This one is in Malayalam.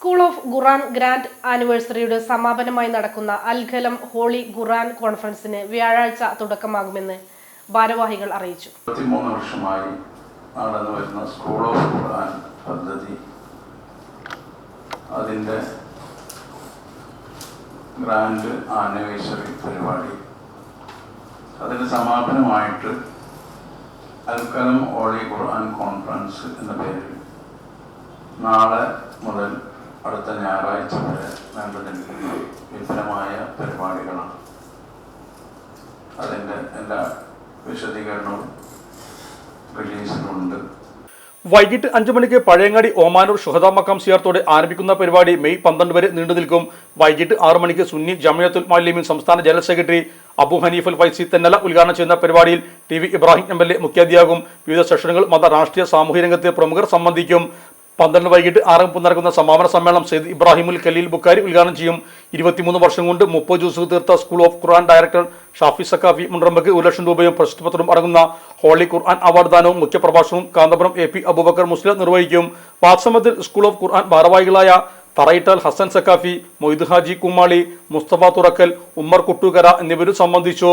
സ്കൂൾ ഓഫ് ഖുറാൻ ഗ്രാൻഡ് ആനിവേഴ്സറിയുടെ സമാപനമായി നടക്കുന്ന അൽഖലം ഹോളി ഖുറാൻ കോൺഫറൻസിന് വ്യാഴാഴ്ച തുടക്കമാകുമെന്ന് ഭാരവാഹികൾ അറിയിച്ചു. ഇരുപത്തിമൂന്ന് വർഷമായി നടന്നു വരുന്ന സ്കൂൾ ഓഫ് ഖുർആൻ പദ്ധതി അതിന്റെ ഗ്രാൻഡ് ആനിവേഴ്സറി പരിപാടി. അതിന് സമാപനമായിട്ട് അൽക്കലം ഹോളി ഖുർആൻ കോൺഫറൻസ് എന്ന പേരിൽ നാളെ മുതൽ അടുത്ത ഞായറാഴ്ച വരെ നീണ്ടുനിൽക്കുന്ന വിപുലമായ പരിപാടികളാണ്. അതിന്റെ എല്ലാ വിശദീകരണവും റിലീസിലുണ്ട്. വൈകിട്ട് അഞ്ചു മണിക്ക് പഴയങ്ങാടി ഓമാനൂർ ഷുഹദ മക്കാം സിയാർത്തോടെ ആരംഭിക്കുന്ന പരിപാടി മെയ് പന്ത്രണ്ട് വരെ നീണ്ടു നിൽക്കും. വൈകിട്ട് ആറു മണിക്ക് സുന്നി ജമിയത്തുൽ മാലിമിൻ സംസ്ഥാന ജനറൽ സെക്രട്ടറി അബു ഹനീഫുൽ ഫൈസി തെന്നല ഉദ്ഘാടനം ചെയ്യുന്ന പരിപാടിയിൽ T V Ibrahim M L A മുഖ്യാതിയാകും വിവിധ സെഷനുകൾ മത രാഷ്ട്രീയ സാമൂഹ്യ രംഗത്തെ പ്രമുഖർ സംബന്ധിക്കും. പന്ത്രണ്ട് വൈകിട്ട് ആറ് മുപ്പത് നടക്കുന്ന സമാപന സമ്മേളനം സെയ്ദ് ഇബ്രാഹിമുൽ ഖലീൽ ബുക്കാരി ഉദ്ഘാടനം ചെയ്യും. ഇരുപത്തിമൂന്ന് വർഷം കൊണ്ട് മുപ്പത് ജൂസ് തീർത്ത school of Quran director Shafi Saqafi മുണ്ടമ്പക്ക് ഒരു ലക്ഷം രൂപയും പ്രശസ്തി പത്രവും അടങ്ങുന്ന ഹോളി ഖുർആൻ അവാർഡ് ദാനവും മുഖ്യപ്രഭാഷണവും കാന്തപുരം എ പി അബൂബക്കർ മുസ്ലിം നിർവഹിക്കും. വാത്സമത്തിൽ സ്കൂൾ ഓഫ് ഖുർആൻ ഭാരവാഹികളായ തറയിട്ടാൽ ഹസൻ സക്കാഫി മൊയ്ദ് ഹാജി കുമ്മാളി മുസ്തഫ തുറക്കൽ ഉമ്മർ കുട്ടുകര എന്നിവരും സംബന്ധിച്ചു.